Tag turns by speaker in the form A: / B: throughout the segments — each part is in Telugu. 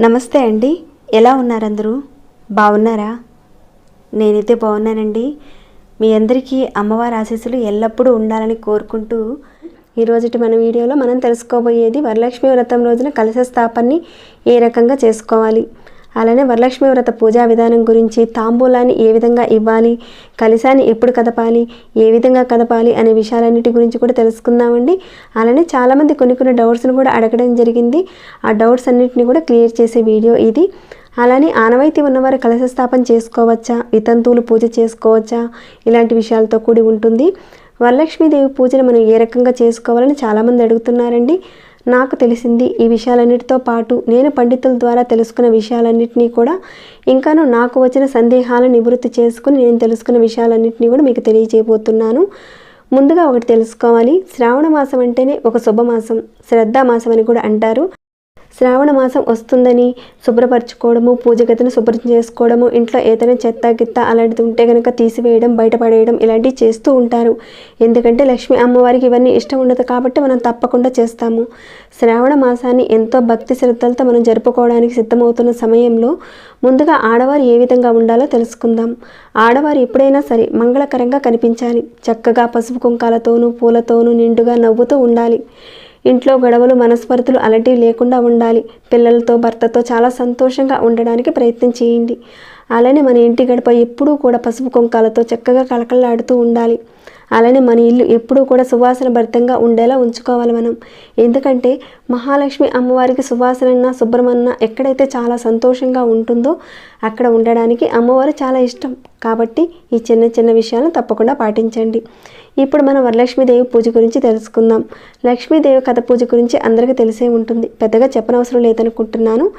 A: నమస్తే అండి. ఎలా ఉన్నారందరూ? బాగున్నారా? నేనైతే బాగున్నానండి. మీ అందరికీ అమ్మవారి ఆశీస్సులు ఎల్లప్పుడూ ఉండాలని కోరుకుంటూ ఈరోజుటి మన వీడియోలో మనం తెలుసుకోబోయేది వరలక్ష్మి వ్రతం రోజున కలశ స్థాపనని ఏ రకంగా చేసుకోవాలి? అలానే వరలక్ష్మి వ్రత పూజా విధానం గురించి తాంబూలాన్ని ఏ విధంగా ఇవ్వాలి కలిశాన్ని ఎప్పుడు కదపాలి ఏ విధంగా కదపాలి అనే విషయాలన్నిటి గురించి కూడా తెలుసుకుందామండి. అలానే చాలామంది కొన్ని కొన్ని డౌట్స్ని కూడా అడగడం జరిగింది. ఆ డౌట్స్ అన్నింటినీ కూడా క్లియర్ చేసే వీడియో ఇది. అలానే ఆనవాయితీ ఉన్నవారు కలశ స్థాపన చేసుకోవచ్చా వితంతువులు పూజ చేసుకోవచ్చా ఇలాంటి విషయాలతో కూడి ఉంటుంది. వరలక్ష్మీదేవి పూజను మనం ఏ రకంగా చేసుకోవాలని చాలామంది అడుగుతున్నారండి. నాకు తెలిసింది ఈ విషయాలన్నిటితో పాటు నేను పండితుల ద్వారా తెలుసుకున్న విషయాలన్నింటినీ కూడా ఇంకాను నాకు వచ్చిన సందేహాలను నివృత్తి చేసుకుని నేను తెలుసుకున్న విషయాలన్నింటినీ కూడా మీకు తెలియజేయబోతున్నాను. ముందుగా ఒకటి తెలుసుకోవాలి. శ్రావణ మాసం అంటేనే ఒక శుభమాసం శ్రద్ధా మాసం అని కూడా అంటారు. శ్రావణ మాసం వస్తుందని శుభ్రపరచుకోవడము పూజ గదిని శుభ్రం చేసుకోవడము ఇంట్లో ఏదైనా చెత్త గిత్త అలాంటిది ఉంటే కనుక తీసివేయడం బయటపడేయడం ఇలాంటివి చేస్తూ ఉంటారు. ఎందుకంటే లక్ష్మీ అమ్మవారికి ఇవన్నీ ఇష్టం ఉండదు కాబట్టి మనం తప్పకుండా చేస్తాము. శ్రావణ మాసాన్ని ఎంతో భక్తి శ్రద్ధలతో మనం జరుపుకోవడానికి సిద్ధమవుతున్న సమయంలో ముందుగా ఆడవారు ఏ విధంగా ఉండాలో తెలుసుకుందాం. ఆడవారు ఎప్పుడైనా సరే మంగళకరంగా కనిపించాలి. చక్కగా పసుపు కుంకాలతోనూ పూలతోనూ నిండుగా నవ్వుతూ ఉండాలి. ఇంట్లో గొడవలు మనస్పర్ధలు అలాంటివి లేకుండా ఉండాలి. పిల్లలతో భర్తతో చాలా సంతోషంగా ఉండడానికి ప్రయత్నం చేయండి. అలానే మన ఇంటి గడప ఎప్పుడూ కూడా పసుపు కుంకాలతో చక్కగా కలకలలాడుతూ ఉండాలి. అలానే మన ఇల్లు ఎప్పుడూ కూడా సువాసన భరితంగా ఉండేలా ఉంచుకోవాలి మనం. ఎందుకంటే మహాలక్ష్మి అమ్మవారికి సువాసనన్న శుభ్రమన్న ఎక్కడైతే చాలా సంతోషంగా ఉంటుందో అక్కడ ఉండడానికి అమ్మవారు చాలా ఇష్టం. కాబట్టి ఈ చిన్న చిన్న విషయాలను తప్పకుండా పాటించండి. ఇప్పుడు మనం వరలక్ష్మీదేవి పూజ గురించి తెలుసుకుందాం. లక్ష్మీదేవి కథ పూజ గురించి అందరికీ తెలిసే ఉంటుంది. పెద్దగా చెప్పనవసరం లేదనుకుంటున్నాను.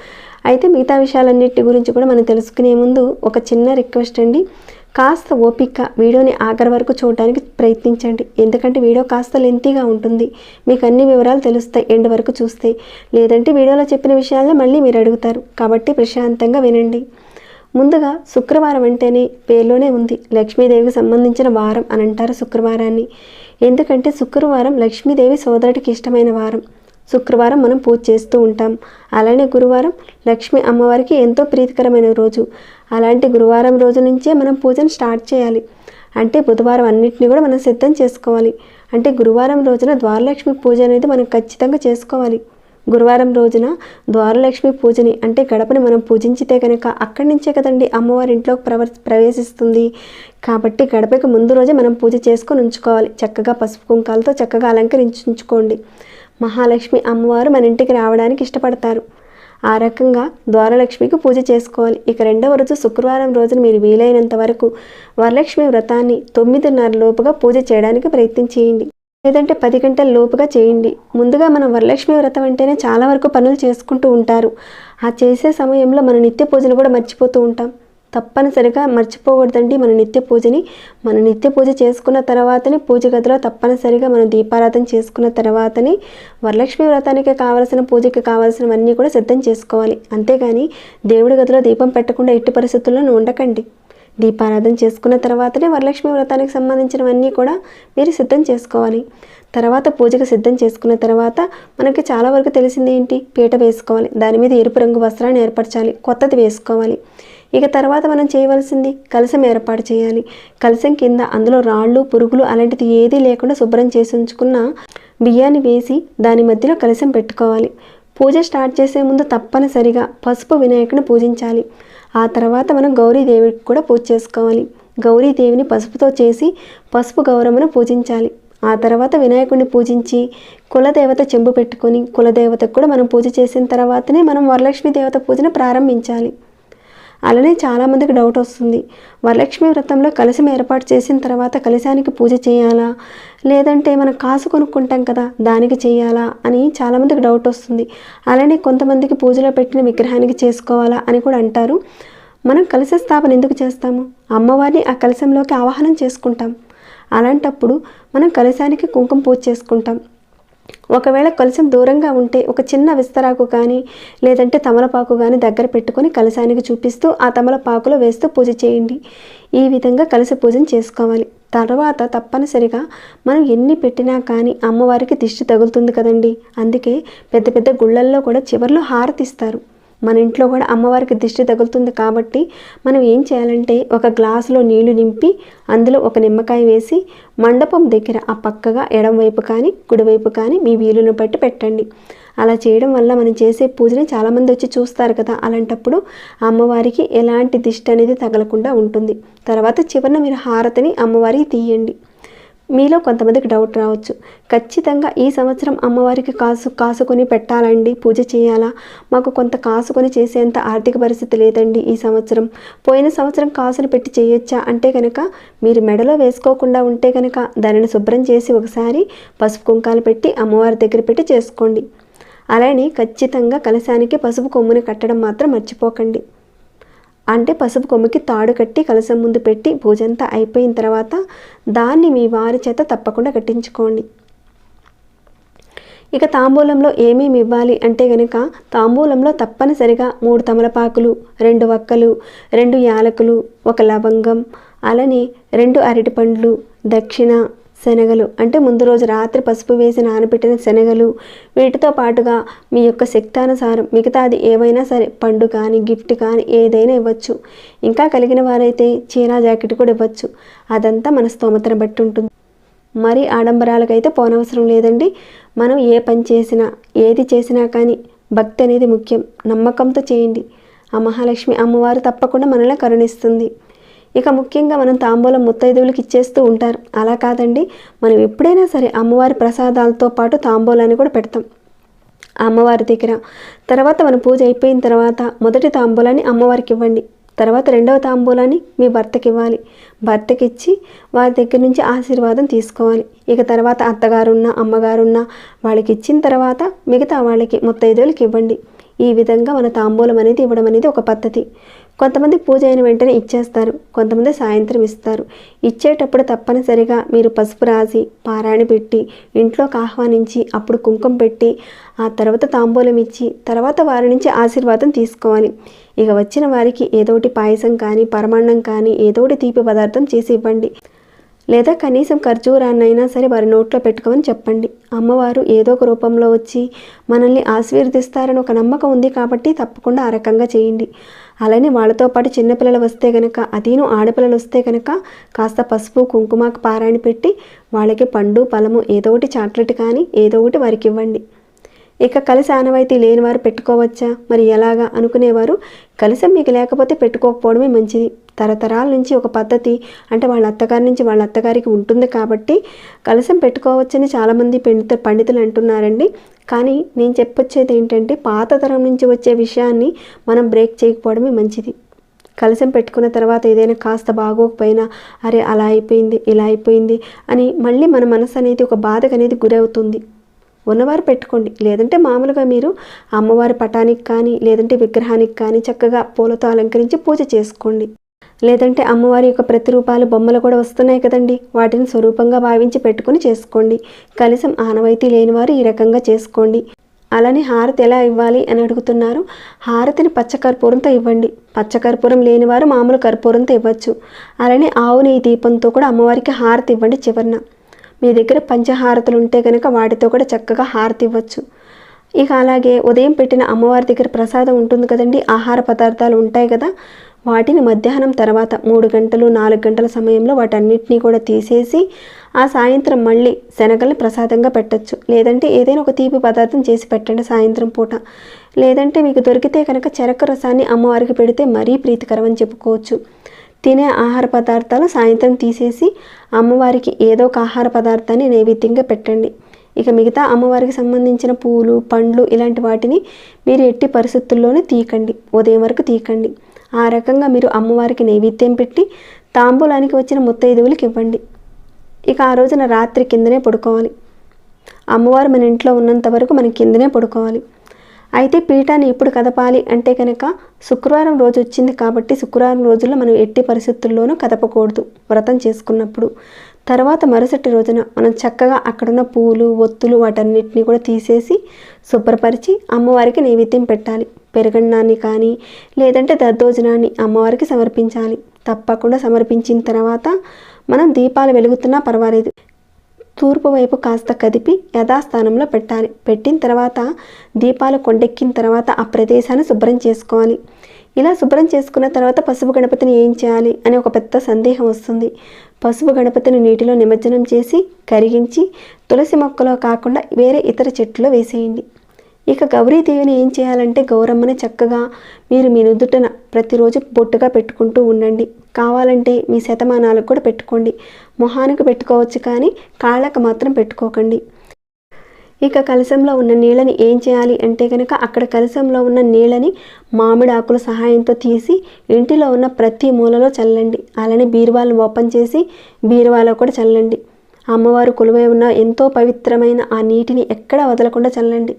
A: అయితే మిగతా విషయాలన్నిటి గురించి కూడా మనం తెలుసుకునే ముందు ఒక చిన్న రిక్వెస్ట్ అండి. కాస్త ఓపిక వీడియోని ఆఖరి వరకు చూడడానికి ప్రయత్నించండి. ఎందుకంటే వీడియో కాస్త లెంతీగా ఉంటుంది. మీకు అన్ని వివరాలు తెలుస్తాయి ఎండ్ వరకు చూస్తే. లేదంటే వీడియోలో చెప్పిన విషయాలనే మళ్ళీ మీరు అడుగుతారు. కాబట్టి ప్రశాంతంగా వినండి. ముందుగా శుక్రవారం అంటేనే పేర్లోనే ఉంది. లక్ష్మీదేవికి సంబంధించిన వారం అని అంటారు శుక్రవారాన్ని. ఎందుకంటే శుక్రవారం లక్ష్మీదేవి సోదరుడికి ఇష్టమైన వారం. శుక్రవారం మనం పూజ చేస్తూ ఉంటాం. అలానే గురువారం లక్ష్మి అమ్మవారికి ఎంతో ప్రీతికరమైన రోజు. అలాంటి గురువారం రోజు నుంచే మనం పూజను స్టార్ట్ చేయాలి. అంటే బుధవారం అన్నింటినీ కూడా మనం సిద్ధం చేసుకోవాలి. అంటే గురువారం రోజున ద్వారలక్ష్మి పూజ అనేది మనం ఖచ్చితంగా చేసుకోవాలి. గురువారం రోజున ద్వారలక్ష్మి పూజని అంటే గడపని మనం పూజించితే కనుక అక్కడి నుంచే కదండి అమ్మవారి ఇంట్లోకి ప్రవ ప్రవేశిస్తుంది. కాబట్టి గడపకి ముందు రోజే మనం పూజ చేసుకొని ఉంచుకోవాలి. చక్కగా పసుపు కుంకాలతో చక్కగా అలంకరించుకోండి. మహాలక్ష్మి అమ్మవారు మన ఇంటికి రావడానికి ఇష్టపడతారు. ఆ రకంగా ద్వారలక్ష్మికి పూజ చేసుకోవాలి. ఇక రెండవ రోజు శుక్రవారం రోజున మీరు వీలైనంత వరకు వరలక్ష్మి వ్రతాన్ని తొమ్మిదిన్నర లోపుగా పూజ చేయడానికి ప్రయత్నం చేయండి లేదంటే పది గంటల లోపుగా చేయండి. ముందుగా మనం వరలక్ష్మి వ్రతం అంటేనే చాలా వరకు పనులు చేసుకుంటూ ఉంటారు. ఆ చేసే సమయంలో మన నిత్య పూజను కూడా మర్చిపోతూ ఉంటాం. తప్పనిసరిగా మర్చిపోకూడదండి మన నిత్య పూజని. మన నిత్య పూజ చేసుకున్న తర్వాతనే పూజ గదిలో తప్పనిసరిగా మనం దీపారాధన చేసుకున్న తర్వాతనే వరలక్ష్మి వ్రతానికి కావలసిన పూజకి కావాల్సినవన్నీ కూడా సిద్ధం చేసుకోవాలి. అంతేగాని దేవుడి గదిలో దీపం పెట్టకుండా ఎట్టి పరిస్థితుల్లోనూ ఉండకండి. దీపారాధన చేసుకున్న తర్వాతనే వరలక్ష్మి వ్రతానికి సంబంధించినవన్నీ కూడా మీరు సిద్ధం చేసుకోవాలి. తర్వాత పూజకు సిద్ధం చేసుకున్న తర్వాత మనకి చాలా వరకు తెలిసింది ఏంటి? పీట వేసుకోవాలి. దాని మీద ఎరుపు రంగు వస్త్రాన్ని ఏర్పరచాలి. కొత్తది వేసుకోవాలి. ఇక తర్వాత మనం చేయవలసింది కలసం ఏర్పాటు చేయాలి. కలసం కింద అందులో రాళ్ళు పురుగులు అలాంటిది ఏదీ లేకుండా శుభ్రం చేసి ఉంచుకున్న బియ్యాన్ని వేసి దాని మధ్యలో కలసం పెట్టుకోవాలి. పూజ స్టార్ట్ చేసే ముందు తప్పనిసరిగా పసుపు వినాయకుని పూజించాలి. ఆ తర్వాత మనం గౌరీదేవికి కూడా పూజ చేసుకోవాలి. గౌరీదేవిని పసుపుతో చేసి పసుపు గౌరమ్మను పూజించాలి. ఆ తర్వాత వినాయకుడిని పూజించి కులదేవత చెంబు పెట్టుకొని కులదేవతకు కూడా మనం పూజ చేసిన తర్వాతనే మనం వరలక్ష్మి దేవత పూజను ప్రారంభించాలి. అలానే చాలామందికి డౌట్ వస్తుంది. వరలక్ష్మి వ్రతంలో కలశం ఏర్పాటు చేసిన తర్వాత కలశానికి పూజ చేయాలా? లేదంటే మనం కాసు కొనుక్కుంటాం కదా దానికి చేయాలా? అని చాలామందికి డౌట్ వస్తుంది. అలానే కొంతమందికి పూజలో పెట్టిన విగ్రహానికి చేసుకోవాలా అని కూడా అంటారు. మనం కలశ స్థాపన ఎందుకు చేస్తాము? అమ్మవారిని ఆ కలశంలోకి ఆవాహనం చేసుకుంటాం. అలాంటప్పుడు మనం కలశానికి కుంకుమ పూజ చేసుకుంటాం. ఒకవేళ కలశం దూరంగా ఉంటే ఒక చిన్న విస్తరాకు కానీ లేదంటే తమలపాకు కానీ దగ్గర పెట్టుకొని కలశానికి చూపిస్తూ ఆ తమలపాకులో వేస్తూ పూజ చేయండి. ఈ విధంగా కలశ పూజను చేసుకోవాలి. తర్వాత తప్పనిసరిగా మనం ఎన్ని పెట్టినా కానీ అమ్మవారికి దిష్టి తగులుతుంది కదండి. అందుకే పెద్ద పెద్ద గుళ్ళల్లో కూడా చివర్లో హారతిస్తారు. మన ఇంట్లో కూడా అమ్మవారికి దిష్టి తగులుతుంది కాబట్టి మనం ఏం చేయాలంటే ఒక గ్లాసులో నీళ్ళు నింపి అందులో ఒక నిమ్మకాయ వేసి మండపం దగ్గర ఆ పక్కగా ఎడంవైపు కానీ కుడివైపు కానీ మీ వీలును బట్టి పెట్టండి. అలా చేయడం వల్ల మనం చేసే పూజని చాలామంది వచ్చి చూస్తారు కదా అలాంటప్పుడు అమ్మవారికి ఎలాంటి దిష్టి అనేది తగలకుండా ఉంటుంది. తర్వాత చివరన మీరు హారతిని అమ్మవారికి తీయండి. మీలో కొంతమందికి డౌట్ రావచ్చు. ఖచ్చితంగా ఈ సంవత్సరం అమ్మవారికి కాసు కాసుకొని పెట్టాలండి. పూజ చేయాలా? మాకు కొంత కాసుకొని చేసేంత ఆర్థిక పరిస్థితి లేదండి ఈ సంవత్సరం. పోయిన సంవత్సరం కాసును పెట్టి చేయొచ్చా? అంటే కనుక మీరు మెడలో వేసుకోకుండా ఉంటే కనుక దానిని శుభ్రం చేసి ఒకసారి పసుపు కుంకాలు పెట్టి అమ్మవారి దగ్గర పెట్టి చేసుకోండి. అలానే ఖచ్చితంగా కలశానికి పసుపు కొమ్ముని కట్టడం మాత్రం మర్చిపోకండి. అంటే పసుపు కొమ్ముకి తాడు కట్టి కలసం ముందు పెట్టి పూజ అయిపోయిన తర్వాత దాన్ని మీ వారి చేత తప్పకుండా కట్టించుకోండి. ఇక తాంబూలంలో ఏమేమి ఇవ్వాలి అంటే గనుక తాంబూలంలో తప్పనిసరిగా మూడు తమలపాకులు రెండు వక్కలు రెండు యాలకులు ఒక లవంగం అలానే రెండు అరటిపండ్లు దక్షిణ శనగలు. అంటే ముందు రోజు రాత్రి పసుపు వేసి నానబెట్టిన శనగలు. వీటితో పాటుగా మీ యొక్క శక్తానుసారం మిగతాది ఏవైనా సరే పండు కానీ గిఫ్ట్ కానీ ఏదైనా ఇవ్వచ్చు. ఇంకా కలిగిన వారైతే చీరా జాకెట్ కూడా ఇవ్వచ్చు. అదంతా మన స్తోమతను బట్టి ఉంటుంది. మరి ఆడంబరాలకైతే పోనవసరం లేదండి. మనం ఏ పని చేసినా ఏది చేసినా కానీ భక్తి అనేది ముఖ్యం. నమ్మకంతో చేయండి. ఆ మహాలక్ష్మి అమ్మవారు తప్పకుండా మనల్ని కరుణిస్తుంది. ఇక ముఖ్యంగా మనం తాంబూలం ముత్తైదువులకి ఇచ్చేస్తూ ఉంటారు. అలా కాదండి. మనం ఎప్పుడైనా సరే అమ్మవారి ప్రసాదాలతో పాటు తాంబూలాన్ని కూడా పెడతాం. అమ్మవారి దగ్గర. తర్వాత మన పూజ అయిపోయిన తర్వాత మొదటి తాంబూలాన్ని అమ్మవారికి ఇవ్వండి. తర్వాత రెండవ తాంబూలాన్ని మీ భర్తకి ఇవ్వాలి. భర్తకి ఇచ్చి వారి దగ్గర నుంచి ఆశీర్వాదం తీసుకోవాలి. ఇక తర్వాత అత్తగారున్న అమ్మగారున్న వాళ్ళకి ఇచ్చిన తర్వాత మిగతా వాళ్ళకి ముత్తైదువులకి ఇవ్వండి. ఈ విధంగా మన తాంబూలం అనేది ఇవ్వడం అనేది ఒక పద్ధతి. కొంతమంది పూజ అయిన వెంటనే ఇచ్చేస్తారు. కొంతమంది సాయంత్రం ఇస్తారు. ఇచ్చేటప్పుడు తప్పనిసరిగా మీరు పసుపు రాసి పారాయణ పెట్టి ఇంట్లోకి ఆహ్వానించి అప్పుడు కుంకుమ పెట్టి ఆ తర్వాత తాంబూలం ఇచ్చి తర్వాత వారి నుంచి ఆశీర్వాదం తీసుకోవాలి. ఇక వచ్చిన వారికి ఏదోటి పాయసం కానీ పరమాన్నం కానీ ఏదోటి తీపి పదార్థం చేసి ఇవ్వండి. లేదా కనీసం ఖర్జూరాన్నైనా సరే వారి నోట్లో పెట్టుకోమని చెప్పండి. అమ్మవారు ఏదో ఒక రూపంలో వచ్చి మనల్ని ఆశీర్వదిస్తారని ఒక నమ్మకం ఉంది కాబట్టి తప్పకుండా ఆ రకంగా చేయండి. అలానే వాళ్ళతో పాటు చిన్నపిల్లలు వస్తే కనుక అదీను ఆడపిల్లలు వస్తే కనుక కాస్త పసుపు కుంకుమకు పారాయణ పెట్టి వాళ్ళకి పండు పలము ఏదో ఒకటి చాక్లెట్ కానీ ఏదో ఒకటి వారికి ఇవ్వండి. ఇక కలిసి ఆనవాయితీ లేని వారు పెట్టుకోవచ్చా? మరి ఎలాగా? అనుకునేవారు కలిసి మీకు లేకపోతే పెట్టుకోకపోవడమే మంచిది. తరతరాల నుంచి ఒక పద్ధతి. అంటే వాళ్ళ అత్తగారి నుంచి వాళ్ళ అత్తగారికి ఉంటుంది కాబట్టి కలసం పెట్టుకోవచ్చని చాలామంది పండిత పండితులు అంటున్నారండి. కానీ నేను చెప్పొచ్చేది ఏంటంటే పాత తరం నుంచి వచ్చే విషయాన్ని మనం బ్రేక్ చేయకపోవడమే మంచిది. కలసం పెట్టుకున్న తర్వాత ఏదైనా కాస్త బాగోకపోయినా అరే అలా అయిపోయింది ఇలా అయిపోయింది అని మళ్ళీ మన మనసు అనేది ఒక బాధకు అనేది గురవుతుంది. ఉన్నవారు పెట్టుకోండి. లేదంటే మామూలుగా మీరు అమ్మవారి పటానికి కానీ లేదంటే విగ్రహానికి కానీ చక్కగా పూలతో అలంకరించి పూజ చేసుకోండి. లేదంటే అమ్మవారి యొక్క ప్రతిరూపాలు బొమ్మలు కూడా వస్తున్నాయి కదండి. వాటిని స్వరూపంగా భావించి పెట్టుకుని చేసుకోండి. కనీసం ఆనవాయితీ లేనివారు ఈ రకంగా చేసుకోండి. అలానే హారతి ఎలా ఇవ్వాలి అని అడుగుతున్నారు. హారతిని పచ్చకర్పూరంతో ఇవ్వండి. పచ్చకర్పూరం లేనివారు మామూలు కర్పూరంతో ఇవ్వచ్చు. అలానే ఆవు నెయ్యి దీపంతో కూడా అమ్మవారికి హారతి ఇవ్వండి చివరిన. మీ దగ్గర పంచహారతులు ఉంటే కనుక వాటితో కూడా చక్కగా హారతి ఇవ్వచ్చు. ఇక అలాగే ఉదయం పెట్టిన అమ్మవారి దగ్గర ప్రసాదం ఉంటుంది కదండి ఆహార పదార్థాలు ఉంటాయి కదా వాటిని మధ్యాహ్నం తర్వాత మూడు గంటలు నాలుగు గంటల సమయంలో వాటన్నిటినీ కూడా తీసేసి ఆ సాయంత్రం మళ్ళీ శనగల్ని ప్రసాదంగా పెట్టచ్చు. లేదంటే ఏదైనా ఒక తీపి పదార్థం చేసి పెట్టండి సాయంత్రం పూట. లేదంటే మీకు దొరికితే కనుక చెరక రసాన్ని అమ్మవారికి పెడితే మరీ ప్రీతికరం అని చెప్పుకోవచ్చు. తినే ఆహార పదార్థాలు సాయంత్రం తీసేసి అమ్మవారికి ఏదో ఒక ఆహార పదార్థాన్ని నైవేద్యంగా పెట్టండి. ఇక మిగతా అమ్మవారికి సంబంధించిన పూలు పండ్లు ఇలాంటి వాటిని మీరు ఎట్టి పరిస్థితుల్లోనే తీయకండి. ఉదయం వరకు తీయకండి. ఆ రకంగా మీరు అమ్మవారికి నైవేద్యం పెట్టి తాంబూలానికి వచ్చిన ముత్తైదువులకి ఇవ్వండి. ఇక ఆ రోజున రాత్రి కిందనే పడుకోవాలి. అమ్మవారు మన ఇంట్లో ఉన్నంత వరకు మనం కిందనే పడుకోవాలి. అయితే పీఠాన్ని ఎప్పుడు కదపాలి అంటే కనుక శుక్రవారం రోజు వచ్చింది కాబట్టి శుక్రవారం రోజుల్లో మనం ఎట్టి పరిస్థితుల్లోనూ కదపకూడదు వ్రతం చేసుకున్నప్పుడు. తర్వాత మరుసటి రోజున మనం చక్కగా అక్కడున్న పూలు ఒత్తులు వాటన్నిటిని కూడా తీసేసి శుభ్రపరిచి అమ్మవారికి నైవేద్యం పెట్టాలి. పెరగన్నాన్ని కానీ లేదంటే దద్దోజనాన్ని అమ్మవారికి సమర్పించాలి. తప్పకుండా సమర్పించిన తర్వాత మనం దీపాలు వెలుగుతున్నా పర్వాలేదు. తూర్పు వైపు కాస్త కదిపి యథాస్థానంలో పెట్టాలి. పెట్టిన తర్వాత దీపాలు కొండెక్కిన తర్వాత ఆ ప్రదేశాన్ని శుభ్రం చేసుకోవాలి. ఇలా శుభ్రం చేసుకున్న తర్వాత పసుపు గణపతిని ఏం చేయాలి అని ఒక పెద్ద సందేహం వస్తుంది. పసుపు గణపతిని నీటిలో నిమజ్జనం చేసి కరిగించి తులసి మొక్కలో కాకుండా వేరే ఇతర చెట్టులో వేసేయండి. ఇక గౌరీదేవిని ఏం చేయాలంటే గౌరమ్మని చక్కగా మీరు మీ నుదుటన ప్రతిరోజు బొట్టుగా పెట్టుకుంటూ ఉండండి. కావాలంటే మీ శతమానాలకు కూడా పెట్టుకోండి. మొహానికి పెట్టుకోవచ్చు కానీ కాళ్ళకు మాత్రం పెట్టుకోకండి. ఇక కలశంలో ఉన్న నీళ్ళని ఏం చేయాలి అంటే కనుక అక్కడ కలశంలో ఉన్న నీళ్ళని మామిడి ఆకుల సహాయంతో తీసి ఇంటిలో ఉన్న ప్రతి మూలలో చల్లండి. అలానే బీరువాలను ఓపెన్ చేసి బీరువాలో కూడా చల్లండి. అమ్మవారు కొలువై ఉన్న ఎంతో పవిత్రమైన ఆ నీటిని ఎక్కడా వదలకుండా చల్లండి.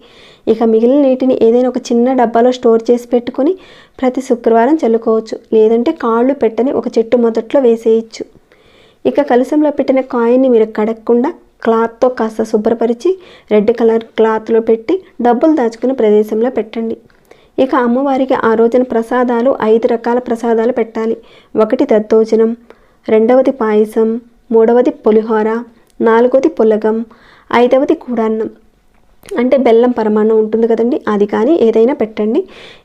A: ఇక మిగిలిన నీటిని ఏదైనా ఒక చిన్న డబ్బాలో స్టోర్ చేసి పెట్టుకొని ప్రతి శుక్రవారం చల్లుకోవచ్చు. లేదంటే కాళ్ళు పెట్టని ఒక చెట్టు మొదట్లో వేసేయచ్చు. ఇక కలుసంలో పెట్టిన కాయిన్ని మీరు కడగకుండా క్లాత్తో కాస్త శుభ్రపరిచి రెడ్ కలర్ క్లాత్లో పెట్టి డబ్బులు దాచుకునే ప్రదేశంలో పెట్టండి. ఇక అమ్మవారికి ఆ రోజున ప్రసాదాలు ఐదు రకాల ప్రసాదాలు పెట్టాలి. ఒకటి దద్దోజనం రెండవది పాయసం మూడవది పులిహోర నాలుగవది పులగం ఐదవది కూడాన్నం. అంటే బెల్లం పరమాన్నం ఉంటుంది కదండి అది కానీ ఏదైనా పెట్టండి.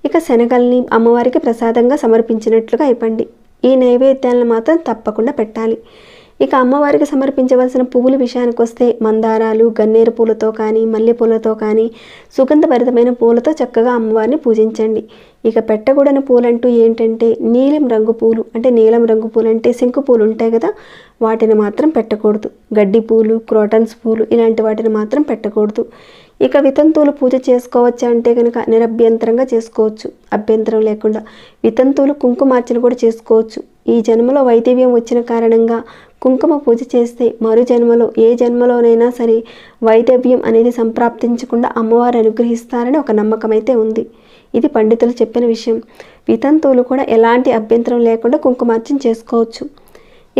A: ఇక శనగల్ని అమ్మవారికి ప్రసాదంగా సమర్పించినట్లుగా ఇవ్వండి. ఈ నైవేద్యాలను మాత్రం తప్పకుండా పెట్టాలి. ఇక అమ్మవారికి సమర్పించవలసిన పువ్వుల విషయానికి వస్తే మందారాలు గన్నేరు పూలతో కానీ మల్లె పూలతో కానీ సుగంధభరితమైన పూలతో చక్కగా అమ్మవారిని పూజించండి. ఇక పెట్టకూడని పూలంటూ ఏంటంటే నీలం రంగు పూలు అంటే నీలం రంగు పూలు అంటే శంకు పూలు ఉంటాయి కదా వాటిని మాత్రం పెట్టకూడదు. గడ్డి పూలు క్రోటన్స్ పూలు ఇలాంటి వాటిని మాత్రం పెట్టకూడదు. ఇక వితంతువులు పూజ చేసుకోవచ్చు అంటే కనుక నిరభ్యంతరంగా చేసుకోవచ్చు. అభ్యంతరం లేకుండా వితంతువులు కుంకుమార్చన కూడా చేసుకోవచ్చు. ఈ జన్మలో వైదవ్యం వచ్చిన కారణంగా కుంకుమ పూజ చేస్తే మరు జన్మలో ఏ జన్మలోనైనా సరే వైదవ్యం అనేది సంప్రాప్తించకుండా అమ్మవారు అనుగ్రహిస్తారని ఒక నమ్మకం అయితే ఉంది. ఇది పండితులు చెప్పిన విషయం. వితంతువులు కూడా ఎలాంటి అభ్యంతరం లేకుండా కుంకుమార్చన చేసుకోవచ్చు.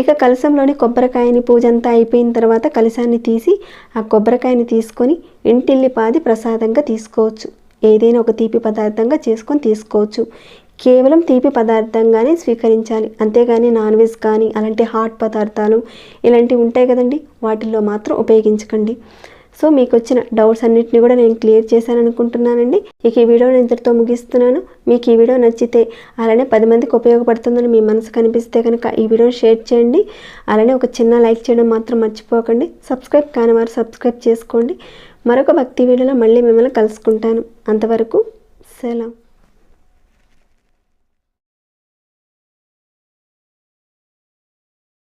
A: ఇక కలశంలోని కొబ్బరికాయని పూజ అంతా అయిపోయిన తర్వాత కలశాన్ని తీసి ఆ కొబ్బరికాయని తీసుకొని ఇంటిల్లి పాది ప్రసాదంగా తీసుకోవచ్చు. ఏదైనా ఒక తీపి పదార్థంగా చేసుకొని తీసుకోవచ్చు. కేవలం తీపి పదార్థంగానే స్వీకరించాలి. అంతేగాని నాన్ వెజ్ కానీ అలాంటి హాట్ పదార్థాలు ఇలాంటివి ఉంటాయి కదండి వాటిల్లో మాత్రం ఉపయోగించకండి. సో మీకు వచ్చిన డౌట్స్ అన్నింటినీ కూడా నేను క్లియర్ చేశాను అనుకుంటున్నానండి. ఇక ఈ వీడియో నేను ఇంతటితో ముగిస్తున్నాను. మీకు ఈ వీడియో నచ్చితే అలానే పది మందికి ఉపయోగపడుతుందని మీ మనసు కనిపిస్తే కనుక ఈ వీడియోని షేర్ చేయండి. అలానే ఒక చిన్న లైక్ చేయడం మాత్రం మర్చిపోకండి. సబ్స్క్రైబ్ కాని వారు సబ్స్క్రైబ్ చేసుకోండి. మరొక భక్తి వీడియోలో మళ్ళీ మిమ్మల్ని కలుసుకుంటాను. అంతవరకు సెలవు.